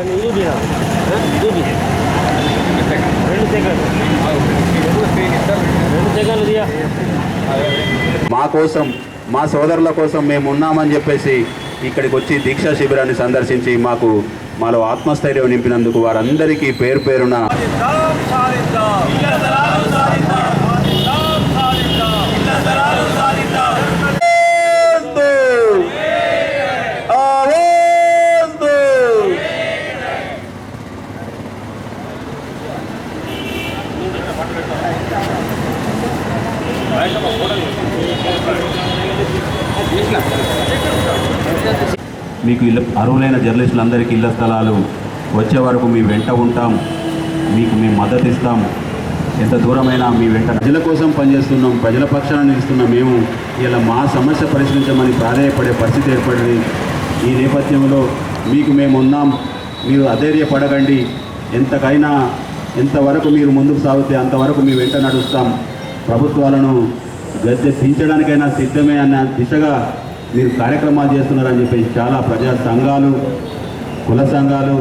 ఇది ఇది రెండు సెకండ్ రెండు సెకండ్లు దియా మా కోసం మా సోదరుల కోసం మేము ఉన్నామని చెప్పేసి ఇక్కడికి వచ్చి దీక్షా శిబిరాన్ని సందర్శించి మాకు మాలో ఆత్మస్థైర్యం నింపినందుకు వారందరికీ పేరు పేరున మీకు ఇళ్ళ అర్హులైన జర్నలిస్టులందరికీ ఇళ్ళ స్థలాలు. వచ్చే వరకు మీ వెంట ఉంటాం. మీకు మేము మద్దతు ఇస్తాం. ఎంత దూరమైనా మీ వెంట ప్రజల కోసం పనిచేస్తున్నాం. ప్రజల పక్షాన నిలుస్తున్న మేము ఇలా మా సమస్య పరిష్కరించమని ప్రాధాయపడే పరిస్థితి ఏర్పడింది. ఈ నేపథ్యంలో మీకు మేము ఉన్నాం. మీరు అధైర్యపడకండి. ఎంతకైనా ఎంతవరకు మీరు ముందుకు సాగితే అంతవరకు మీ వెంట నడుస్తాం. ప్రభుత్వాలను గద్దె దించడానికైనా సిద్ధమే అన్న దిశగా మీరు కార్యక్రమాలు చేస్తున్నారని చెప్పేసి చాలా ప్రజా సంఘాలు కుల సంఘాలు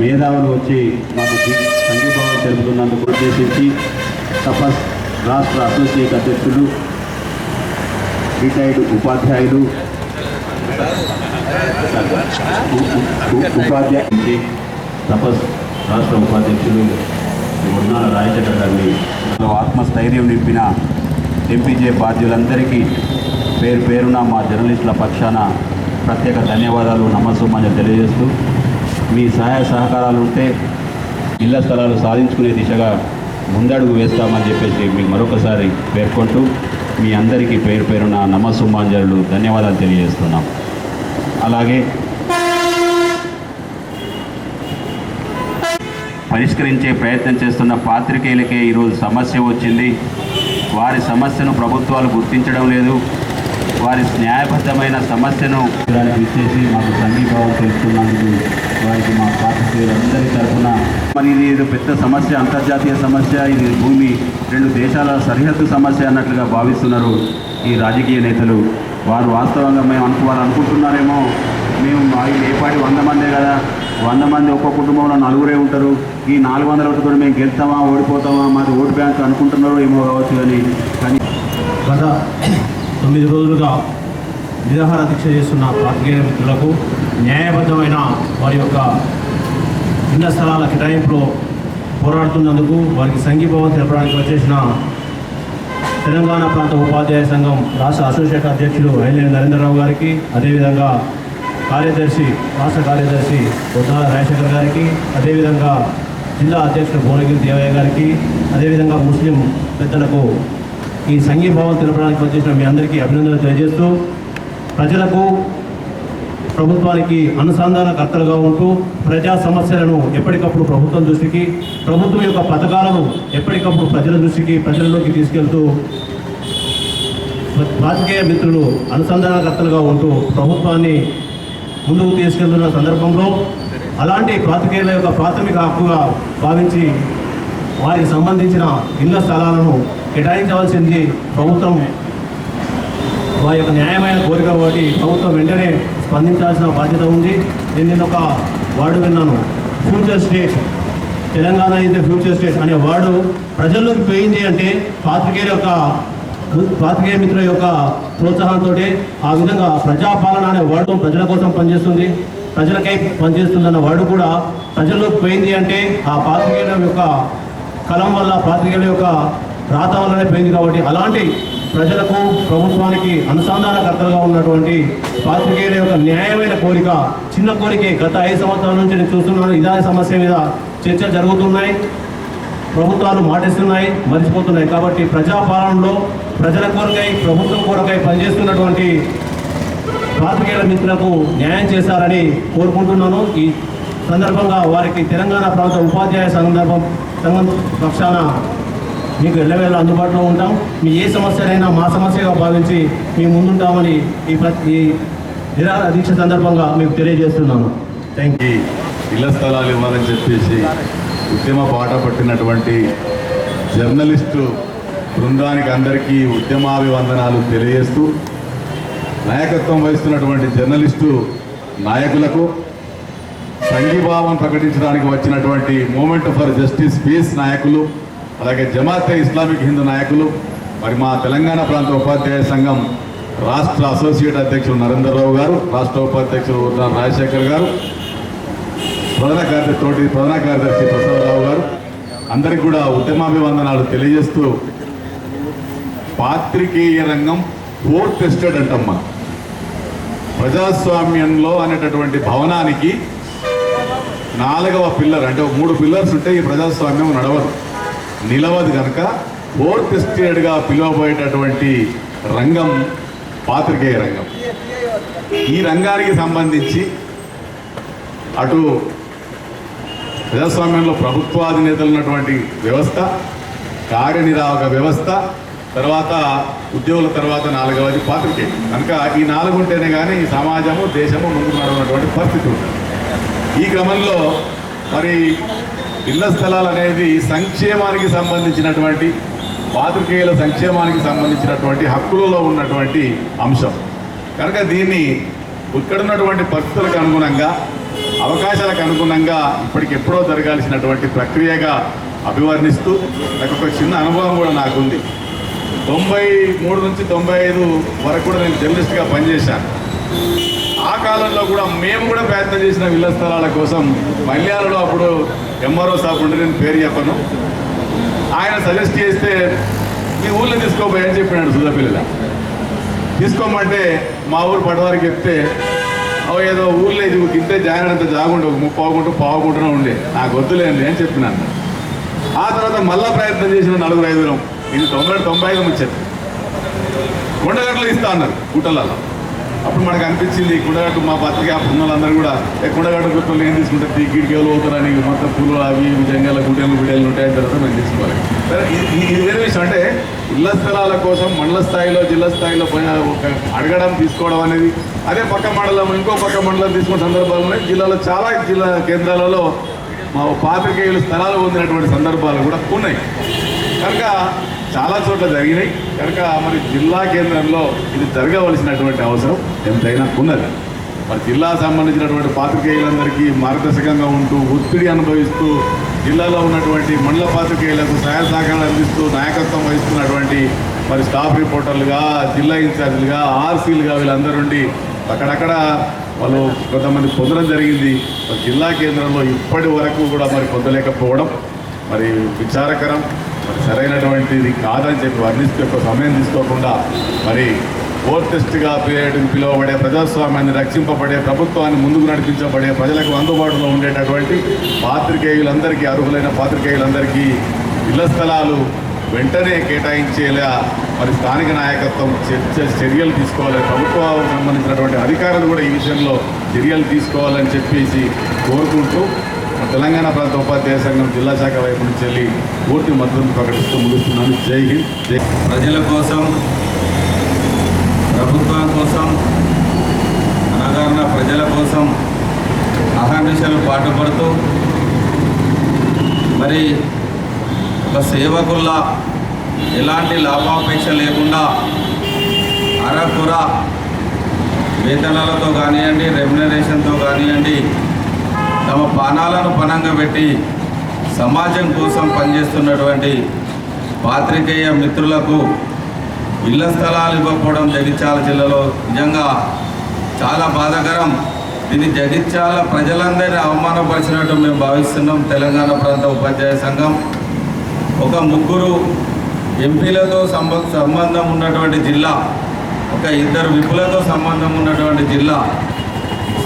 మేధావులు వచ్చి మాకు సంఘీభావం తెలుపుతున్నందుకు ఉద్దేశించి తపస్ రాష్ట్ర అసోసియేట్ అధ్యక్షులు రిటైర్డ్ ఉపాధ్యాయులు ఉపాధ్యాయులు తపస్ రాష్ట్ర ఉపాధ్యక్షులు ఉన్నాల రాజశేఖర్ గారిని ఆత్మస్థైర్యం నింపిన ఎంపీజే బాధ్యులందరికీ పేరు పేరున మా జర్నలిస్టుల పక్షాన ప్రత్యేక ధన్యవాదాలు నమస్సుమని తెలియజేస్తూ మీ సహాయ సహకారాలు ఉంటే ఇళ్ళ స్థలాలు సాధించుకునే దిశగా ముందడుగు వేస్తామని చెప్పేసి మీకు మరొకసారి పేర్కొంటూ మీ అందరికీ పేరు పేరున నమస్సుమాంజలు ధన్యవాదాలు తెలియజేస్తున్నాం. అలాగే పరిష్కరించే ప్రయత్నం చేస్తున్న పాత్రికేయులకే ఈరోజు సమస్య వచ్చింది. వారి సమస్యను ప్రభుత్వాలు గుర్తించడం లేదు. వారి న్యాయబద్ధమైన సమస్యను దానికి ఇచ్చేసి మాకు సంఘీభావం తెలుపుతున్నందుకు వారికి మా పాత్రికేయులందరి తరఫున. మరి ఇది ఏదో పెద్ద సమస్య అంతర్జాతీయ సమస్య ఇది భూమి రెండు దేశాల సరిహద్దు సమస్య అన్నట్లుగా భావిస్తున్నారు ఈ రాజకీయ నేతలు. వారు వాస్తవంగా మేము అనుకు వారు అనుకుంటున్నారేమో మేము మా ఈ ఏపాటి వంద మందే కదా వంద మంది ఒక్కో కుటుంబంలో నలుగురే ఉంటారు. ఈ నాలుగు వందల ఒకటి మేము గెలుస్తామా ఓడిపోతామా మాది ఓటు బ్యాంక్ అనుకుంటున్నారో ఏమో కావచ్చు కానీ కానీ గత తొమ్మిది రోజులుగా నిరాహార దీక్ష చేస్తున్న పాత్రికేయ మిత్రులకు న్యాయబద్ధమైన వారి యొక్క ఇళ్ళ స్థలాల కేటాయింపులో పోరాడుతున్నందుకు వారికి సంఘీభావం తెలపడానికి వచ్చేసిన తెలంగాణ ప్రాంత ఉపాధ్యాయ సంఘం రాష్ట్ర అసోసియేట్ అధ్యక్షులు ఐలేని నరేంద్రరావు గారికి అదేవిధంగా కార్యదర్శి రాష్ట్ర కార్యదర్శి బొద్దాల రాజశేఖర్ గారికి అదేవిధంగా జిల్లా అధ్యక్షుడు భువనగిరి దేవయ్య గారికి అదేవిధంగా ముస్లిం పెద్దలకు ఈ సంఘీభావం తెలపడానికి వచ్చేసిన మీ అందరికీ అభినందనలు తెలియజేస్తూ ప్రజలకు ప్రభుత్వానికి అనుసంధానకర్తలుగా ఉంటూ ప్రజా సమస్యలను ఎప్పటికప్పుడు ప్రభుత్వం దృష్టికి ప్రభుత్వం యొక్క పథకాలను ఎప్పటికప్పుడు ప్రజల దృష్టికి ప్రజల్లోకి తీసుకెళ్తూ రాజకీయ మిత్రులు అనుసంధానకర్తలుగా ఉంటూ ప్రభుత్వాన్ని ముందుకు తీసుకెళ్తున్న సందర్భంలో అలాంటి పాతికేయుల యొక్క ప్రాథమిక హక్కుగా భావించి వారికి సంబంధించిన ఇళ్ళ స్థలాలను కేటాయించవలసింది ప్రభుత్వం. వారి యొక్క న్యాయమైన కోరిక ఒకటి ప్రభుత్వం వెంటనే స్పందించాల్సిన బాధ్యత ఉంది. నేను నిన్న ఒక వార్డు విన్నాను. Future state Telangana is the future state అనే వార్డు ప్రజల్లోకి పోయింది అంటే పాత్రికేయుల యొక్క పాత్రికేయ మిత్రుల యొక్క ప్రోత్సాహంతో ఆ విధంగా ప్రజాపాలన అనే వార్డు ప్రజల కోసం పనిచేస్తుంది. ప్రజలకై పనిచేస్తుందన్న వార్డు కూడా ప్రజల్లోకి పోయింది అంటే ఆ పాత్రికేయుల యొక్క కలం వల్ల పాత్రికేయుల యొక్క రాత వల్లనే పోయింది కాబట్టి అలాంటి ప్రజలకు ప్రభుత్వానికి అనుసంధానకర్తలుగా ఉన్నటువంటి పాత్రికేయుల యొక్క న్యాయమైన కోరిక చిన్న కోరికే గత ఐదు సంవత్సరాల నుంచి నేను చూస్తున్నాను. ఇదే సమస్య మీద చర్చలు జరుగుతున్నాయి. ప్రభుత్వాలు మాటిస్తున్నాయి మర్చిపోతున్నాయి. కాబట్టి ప్రజాపాలనలో ప్రజల కొరకై ప్రభుత్వం కొరకై పనిచేస్తున్నటువంటి పాత్రికేయుల మిత్రులకు న్యాయం చేశారని కోరుకుంటున్నాను. ఈ సందర్భంగా వారికి తెలంగాణ ప్రాంత ఉపాధ్యాయ సందర్భం సంఘం పక్షాన మీకు ఎల్లవేళ అందుబాటులో ఉంటాం. మీ ఏ సమస్యనైనా మా సమస్యగా భావించి మేము ముందుంటామని ఈ ఈ నిరాహార దీక్ష సందర్భంగా మీకు తెలియజేస్తున్నాను. థ్యాంక్ యూ ఇళ్ళ స్థలాలు ఇవ్వాలని చెప్పేసి ఉద్యమ పాట పట్టినటువంటి జర్నలిస్టు బృందానికి అందరికీ ఉద్యమాభివందనాలు తెలియజేస్తూ నాయకత్వం వహిస్తున్నటువంటి జర్నలిస్టు నాయకులకు సంఘీభావం ప్రకటించడానికి వచ్చినటువంటి మూమెంట్ ఫర్ జస్టిస్ పీస్ నాయకులు అలాగే జమాతే ఇస్లామిక్ హిందూ నాయకులు మరి మా తెలంగాణ ప్రాంత ఉపాధ్యాయ సంఘం రాష్ట్ర అసోసియేట్ అధ్యక్షులు నరేంద్రరావు గారు రాష్ట్ర ఉపాధ్యక్షులు రాజశేఖర్ గారు ప్రధాన కార్యదర్శి తోటి ప్రధాన కార్యదర్శి ప్రసాదరావు గారు అందరికీ కూడా ఉద్యమాభివందనాలు తెలియజేస్తూ పాత్రికేయ రంగం ఫోర్ టెస్టెడ్ అంటమ్మా. ప్రజాస్వామ్యంలో అనేటటువంటి భవనానికి నాలుగవ పిల్లర్ అంటే ఒక మూడు పిల్లర్స్ ఉంటే ఈ ప్రజాస్వామ్యం నడవదు. నిలవదు కనుక ఫోర్త్ స్టేట్గా పిలువబోయేటటువంటి రంగం పాత్రికేయ రంగం. ఈ రంగానికి సంబంధించి అటు ప్రజాస్వామ్యంలో ప్రభుత్వాధినేతలు ఉన్నటువంటి వ్యవస్థ కార్యనిర్వాహక వ్యవస్థ తర్వాత ఉద్యోగుల తర్వాత నాలుగవది పాత్రికే కనుక ఈ నాలుగు ఉంటేనే కానీ ఈ సమాజము దేశము ముందుకు నడవనటువంటి పరిస్థితి ఉంటుంది. ఈ క్రమంలో మరి ఇళ్ళ స్థలాలు అనేది సంక్షేమానికి సంబంధించినటువంటి పాత్రికేయుల సంక్షేమానికి సంబంధించినటువంటి హక్కులలో ఉన్నటువంటి అంశం. కనుక దీన్ని ఇక్కడ ఉన్నటువంటి పరిస్థితులకు అనుగుణంగా అవకాశాలకు అనుగుణంగా ఇప్పటికెప్పుడో జరగాల్సినటువంటి ప్రక్రియగా అభివర్ణిస్తూ నాకు ఒక చిన్న అనుభవం కూడా నాకుంది. తొంభై మూడు నుంచి తొంభై ఐదు వరకు కూడా నేను జర్నలిస్ట్గా పనిచేశాను. కాలంలో కూడా మేము కూడా ప్రయత్నం చేసిన ఇళ్ళ స్థలాల కోసం మల్యాలలో అప్పుడు ఎంఆర్ఓ సాబ్ ఉంటే నేను పేరు చెప్పను. ఆయన సజెస్ట్ చేస్తే మీ ఊళ్ళో తీసుకోబోయని అని చెప్పినాడు సుధాపిల్ల తీసుకోమంటే మా ఊరు పడవారికి చెప్తే ఏదో ఊళ్ళో ఇది తింటే జాయినంత జాగుండే ఒక ముప్పావుకుంటూ పావుకుంటూనే ఉండే. నాకు వద్దులేండి అని చెప్పినాను. ఆ తర్వాత మళ్ళా ప్రయత్నం చేసిన నలుగురు ఐదుగురం ఇది తొంభై తొంభై ఐదు ముచ్చట కుండగట్లు ఇస్తా అన్నారు గుట్టలలో అప్పుడు మనకు అనిపించింది కుండగట్టు మా పత్రిక అప్పుడు వాళ్ళందరూ కూడా ఏ కుండగట్టు గుట్టలు ఏం తీసుకుంటే టీకీడికేలు అవుతారని మొత్తం పూలు అవి ఇవి జంగల గుడ్డలు బిడ్డలు ఉంటాయని తర్వాత మేము తీసుకోవాలి సరే, ఇది వేరే విషయం అంటే ఇళ్ళ స్థలాల కోసం మండల స్థాయిలో జిల్లా స్థాయిలో ఒక అడగడం తీసుకోవడం అనేది అదే పక్క మండలం ఇంకో పక్క మండలం తీసుకున్న సందర్భాలు ఉన్నాయి జిల్లాలో చాలా జిల్లా కేంద్రాలలో మా పాత్రికేయులు స్థలాలు పొందినటువంటి సందర్భాలు కూడా ఉన్నాయి. కనుక చాలా చోట్ల జరిగినాయి. కనుక మరి జిల్లా కేంద్రంలో ఇది జరగవలసినటువంటి అవసరం ఎంతైనా ఉన్నది. మరి జిల్లా సంబంధించినటువంటి పాత్రికేయులందరికీ మార్గదర్శకంగా ఉంటూ ఒత్తిడి అనుభవిస్తూ జిల్లాలో ఉన్నటువంటి మండల పాత్రికేయులకు సహాయ సహకారాలు అందిస్తూ నాయకత్వం వహిస్తున్నటువంటి మరి స్టాఫ్ రిపోర్టర్లుగా జిల్లా ఇన్ఛార్జీలుగా ఆర్సీలుగా వీళ్ళందరూ ఉండి అక్కడక్కడ వాళ్ళు కొంతమంది పొందడం జరిగింది. జిల్లా కేంద్రంలో ఇప్పటి వరకు కూడా మరి పొందలేకపోవడం మరి విచారకరం. సరైనటువంటిది కాదని చెప్పి వర్ణిస్తూ ఎక్కువ సమయం తీసుకోకుండా మరి ఓర్టెస్ట్గా పీరియడ్ పిలువబడే ప్రజాస్వామ్యాన్ని రక్షింపబడే ప్రభుత్వాన్ని ముందుకు నడిపించబడే ప్రజలకు అందుబాటులో ఉండేటటువంటి పాత్రికేయులందరికీ అర్హులైన పాత్రికేయులందరికీ ఇళ్ళ స్థలాలు వెంటనే కేటాయించేలా మరి స్థానిక నాయకత్వం చర్చ చర్యలు తీసుకోవాలి. ప్రభుత్వాలకు సంబంధించినటువంటి అధికారులు కూడా ఈ విషయంలో చర్యలు తీసుకోవాలని చెప్పేసి కోరుకుంటూ తెలంగాణ ప్రాంత ఉపాధ్యాయ సంఘం జిల్లా శాఖ వైపు నుంచి వెళ్ళి పూర్తి మద్దతు ప్రకటిస్తూ ముగిస్తున్నాను. జై హింద్. జై ప్రజల కోసం ప్రభుత్వం కోసం అనగారిన ప్రజల కోసం అహర్నిశలు పాటుపడుతూ మరి ఒక సేవకుల్లా ఎలాంటి లాభాపేక్ష లేకుండా అరకుర వేతనాలతో కానివ్వండి రెమ్యునరేషన్తో కానివ్వండి తమ పానాలను పణంగా పెట్టి సమాజం కోసం పనిచేస్తున్నటువంటి పాత్రికేయ మిత్రులకు ఇళ్ళ స్థలాలు ఇవ్వకపోవడం జగిత్యాల జిల్లాలో నిజంగా చాలా బాధాకరం. ఇది జగిత్యాల ప్రజలందరినీ అవమానపరిచినట్టు మేము భావిస్తున్నాం. తెలంగాణ ప్రాంత ఉపాధ్యాయ సంఘం. ఒక ముగ్గురు ఎంపీలతో సంబంధం ఉన్నటువంటి జిల్లా. ఒక ఇద్దరు విపులతో సంబంధం ఉన్నటువంటి జిల్లా.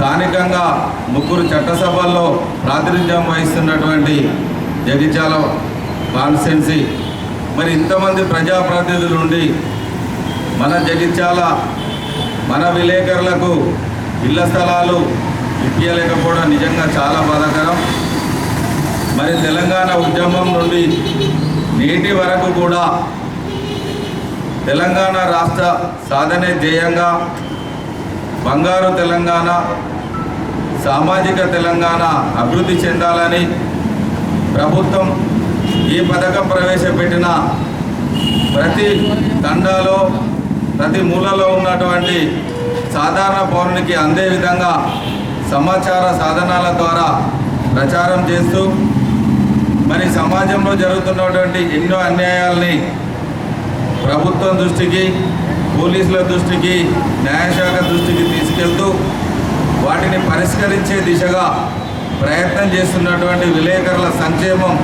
స్థానికంగా ముగ్గురు చట్టసభల్లో ప్రాతినిధ్యం వహిస్తున్నటువంటి జగిత్యాల కాన్స్టెన్సీ మరి ఇంతమంది ప్రజాప్రతినిధులు ఉండి మన జగిత్యాల మన విలేకరులకు ఇళ్ళ స్థలాలు ఇప్పించలేకపోవడం నిజంగా చాలా బాధాకరం. మరి తెలంగాణ ఉద్యమం నుండి నేటి వరకు కూడా తెలంగాణ రాష్ట్ర సాధనే ధ్యేయంగా బంగారు తెలంగాణ సామాజిక తెలంగాణ అభివృద్ధి చెందాలని ప్రభుత్వం ఈ పథకం ప్రవేశపెట్టిన ప్రతి తండాలో ప్రతి మూలలో ఉన్నటువంటి సాధారణ పౌరునికి అందే విధంగా సమాచార సాధనాల ద్వారా ప్రచారం చేస్తూ మరి సమాజంలో జరుగుతున్నటువంటి ఎన్నో అన్యాయాల్ని ప్రభుత్వం దృష్టికి పోలీసుల దృష్టికి న్యాయశాఖ దృష్టికి తీసుకెళ్తూ వాటిని పరిష్కరించే దిశగా ప్రయత్నం చేస్తున్నటువంటి విలేకరుల సంక్షేమం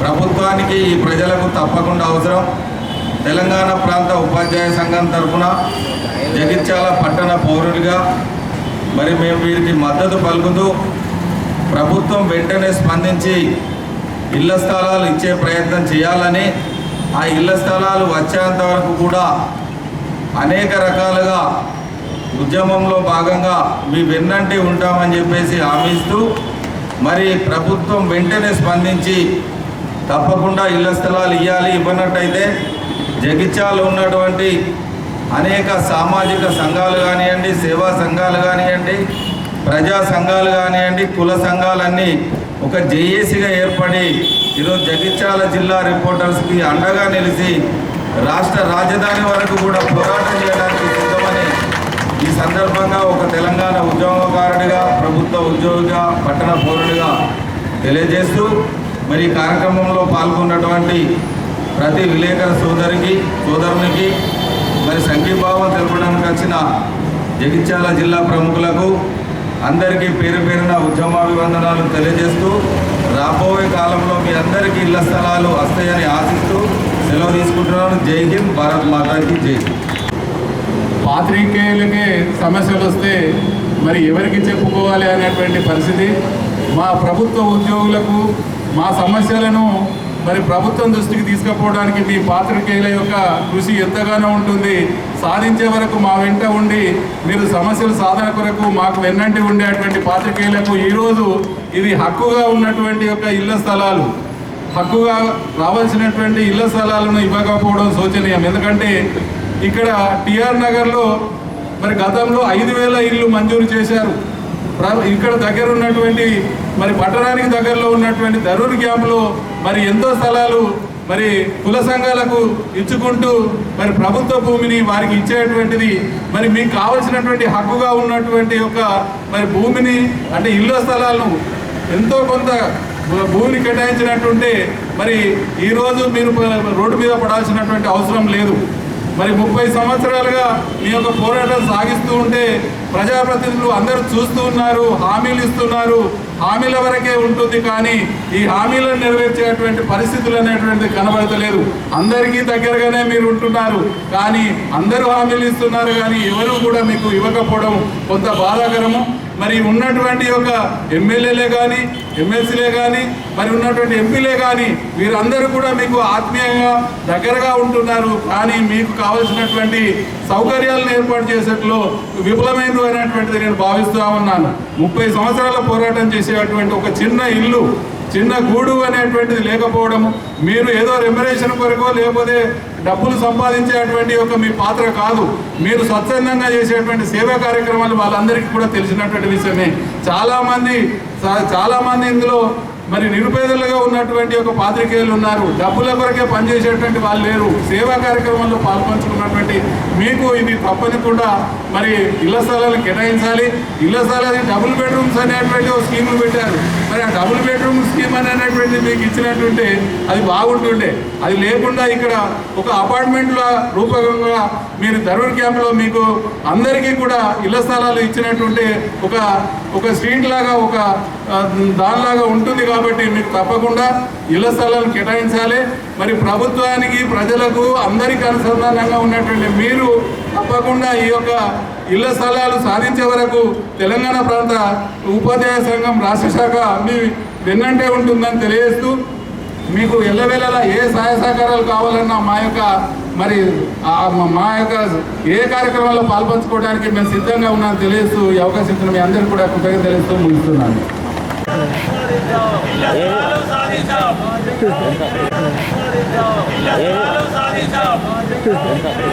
ప్రభుత్వానికి ఈ ప్రజలకు తప్పకుండా అవసరం. తెలంగాణ ప్రాంత ఉపాధ్యాయ సంఘం తరఫున జగిత్యాల పట్టణ పౌరుడిగా మరి మేము వీరికి మద్దతు పలుకుతూ ప్రభుత్వం వెంటనే స్పందించి ఇళ్ళ స్థలాలు ఇచ్చే ప్రయత్నం చేయాలని ఆ ఇళ్ళ స్థలాలు వచ్చేంత వరకు కూడా అనేక రకాలుగా ఉద్యమంలో భాగంగా మీ వెన్నంటి ఉంటామని చెప్పేసి హామీస్తూ మరి ప్రభుత్వం వెంటనే స్పందించి తప్పకుండా ఇళ్ళ స్థలాలు ఇవ్వాలి ఇవ్వనట్టయితే జగిత్యాలు ఉన్నటువంటి అనేక సామాజిక సంఘాలు కానివ్వండి సేవా సంఘాలు కానివ్వండి ప్రజా సంఘాలు కానివ్వండి కుల సంఘాలన్నీ ఒక జేఏసీగా ఏర్పడి ఈరోజు జగిత్యాల జిల్లా రిపోర్టర్స్కి అండగా నిలిచి రాష్ట్ర రాజధాని వరకు కూడా పోరాటం చేయడానికి సిద్ధమని ఈ సందర్భంగా ఒక తెలంగాణ ఉద్యోగకారుడిగా ప్రభుత్వ ఉద్యోగిగా పట్టణ పౌరుడిగా తెలియజేస్తూ మరి కార్యక్రమంలో పాల్గొన్నటువంటి ప్రతి విలేకరు సోదరికి సోదరునికి మరి సంఘీభావం తెలపడానికి వచ్చిన జగిత్యాల జిల్లా ప్రముఖులకు అందరికీ పేరు పేరున ఉద్యమాభివందనాలు తెలియజేస్తూ రాబోయే కాలంలో మీ అందరికీ ఇళ్ళ స్థలాలు వస్తాయని ఆశిస్తూ సెలవు తీసుకుంటున్నాను. జై హింద్ భారత్ మాతాకి జై. పాత్రికేయులకే సమస్యలు వస్తే మరి ఎవరికి చెప్పుకోవాలి అనేటువంటి పరిస్థితి. మా ప్రభుత్వ ఉద్యోగులకు మా సమస్యలను మరి ప్రభుత్వం దృష్టికి తీసుకుపోవడానికి మీ పాత్రికేయుల యొక్క కృషి ఎంతగానో ఉంటుంది. సాధించే వరకు మా వెంట ఉండి మీరు సమస్యల సాధన కొరకు మాకు వెన్నంటి ఉండేటువంటి పాత్రికేయులకు ఈరోజు ఇది హక్కుగా ఉన్నటువంటి యొక్క ఇళ్ళ స్థలాలు. హక్కుగా రావాల్సినటువంటి ఇళ్ళ స్థలాలను ఇవ్వకపోవడం శోచనీయం. ఎందుకంటే ఇక్కడ టిఆర్ నగర్లో మరి గతంలో ఐదు వేల ఇల్లు మంజూరు చేశారు. ప్ర- ఇక్కడ దగ్గర ఉన్నటువంటి మరి పట్టణానికి దగ్గరలో ఉన్నటువంటి ధరూర్ క్యాంపులో మరి ఎంతో స్థలాలు మరి కుల సంఘాలకు ఇచ్చుకుంటూ మరి ప్రభుత్వ భూమిని వారికి ఇచ్చేటువంటిది మరి మీకు కావలసినటువంటి హక్కుగా ఉన్నటువంటి ఒక మరి భూమిని అంటే ఇళ్ళ స్థలాలను ఎంతో కొంత భూమిని కేటాయించినట్టుంటే మరి ఈరోజు మీరు రోడ్డు మీద పడాల్సినటువంటి అవసరం లేదు. మరి ముప్పై సంవత్సరాలుగా మీ యొక్క పోరాటం సాగిస్తూ ఉంటే ప్రజాప్రతినిధులు అందరూ చూస్తూ ఉన్నారు హామీలు ఇస్తున్నారు. హామీల వరకే ఉంటుంది కానీ ఈ హామీలను నెరవేర్చేటువంటి పరిస్థితులు అనేటువంటిది కనబడతలేదు. అందరికీ దగ్గరగానే మీరు ఉంటున్నారు. కానీ అందరూ హామీలు ఇస్తున్నారు కానీ ఎవరు కూడా మీకు ఇవ్వకపోవడం కొంత బాధాకరము. మరి ఉన్నటువంటి ఒక ఎమ్మెల్యేలే కానీ ఎమ్మెల్సీలే కానీ మరి ఉన్నటువంటి ఎంపీలే కానీ వీరందరూ కూడా మీకు ఆత్మీయంగా దగ్గరగా ఉంటున్నారు. కానీ మీకు కావలసినటువంటి సౌకర్యాలను ఏర్పాటు చేసేట్లో విఫలమైంది అనేటువంటిది నేను భావిస్తూ ఉన్నాను. ముప్పై సంవత్సరాల పోరాటం చేసేటువంటి ఒక చిన్న ఇల్లు చిన్న గూడు అనేటువంటిది లేకపోవడము మీరు ఏదో రెమ్యురేషన్ కొరకో లేకపోతే డబ్బులు సంపాదించేటువంటి ఒక మీ పాత్ర కాదు. మీరు స్వచ్ఛందంగా చేసేటువంటి సేవా కార్యక్రమాలు వాళ్ళందరికీ కూడా తెలిసినటువంటి విషయమే. చాలామంది చాలామంది ఇందులో మరి నిరుపేదలుగా ఉన్నటువంటి ఒక పాత్రికేయులు ఉన్నారు. డబ్బుల కొరకే పనిచేసేటువంటి వాళ్ళు లేరు. సేవా కార్యక్రమంలో పాల్పంచుకున్నటువంటి మీకు ఇది తప్పనికుండా మరి ఇళ్ళ స్థలాలు కేటాయించాలి. ఇళ్ళ స్థలాలు డబుల్ బెడ్రూమ్స్ అనేటువంటి ఒక స్కీములు పెట్టారు. మరి ఆ డబుల్ బెడ్రూమ్ స్కీమ్ అనేటువంటిది మీకు ఇచ్చినట్టుంటే అది బాగుంటుండే. అది లేకుండా ఇక్కడ ఒక అపార్ట్మెంట్ల రూపకంగా మీరు ధరూర్ క్యాంప్లో మీకు అందరికీ కూడా ఇళ్ళ స్థలాలు ఇచ్చినట్టుంటే ఒక ఒక స్ట్రీట్ లాగా ఒక దానిలాగా ఉంటుంది కాబట్టి మీకు తప్పకుండా ఇళ్ళ స్థలాలు కేటాయించాలి. మరి ప్రభుత్వానికి ప్రజలకు అందరికీ అనుసంధానంగా ఉన్నటువంటి మీరు తప్పకుండా ఈ యొక్క ఇళ్ళ స్థలాలు సాధించే వరకు తెలంగాణ ప్రాంత ఉపాధ్యాయ సంఘం రాష్ట్ర శాఖ మీ వెన్నంటే ఉంటుందని తెలియజేస్తూ మీకు ఎల్లవేళలా ఏ సహాయ సహకారాలు కావాలన్నా మా యొక్క మరి మా- యొక్క ఏ కార్యక్రమాల్లో పాల్పంచుకోవడానికి మేము సిద్ధంగా ఉన్నాను తెలియజేస్తూ ఈ అవకాశం ఇచ్చిన మీ అందరికీ కూడా కృతజ్ఞత తెలుస్తూ ముగిస్తున్నాను. ఏది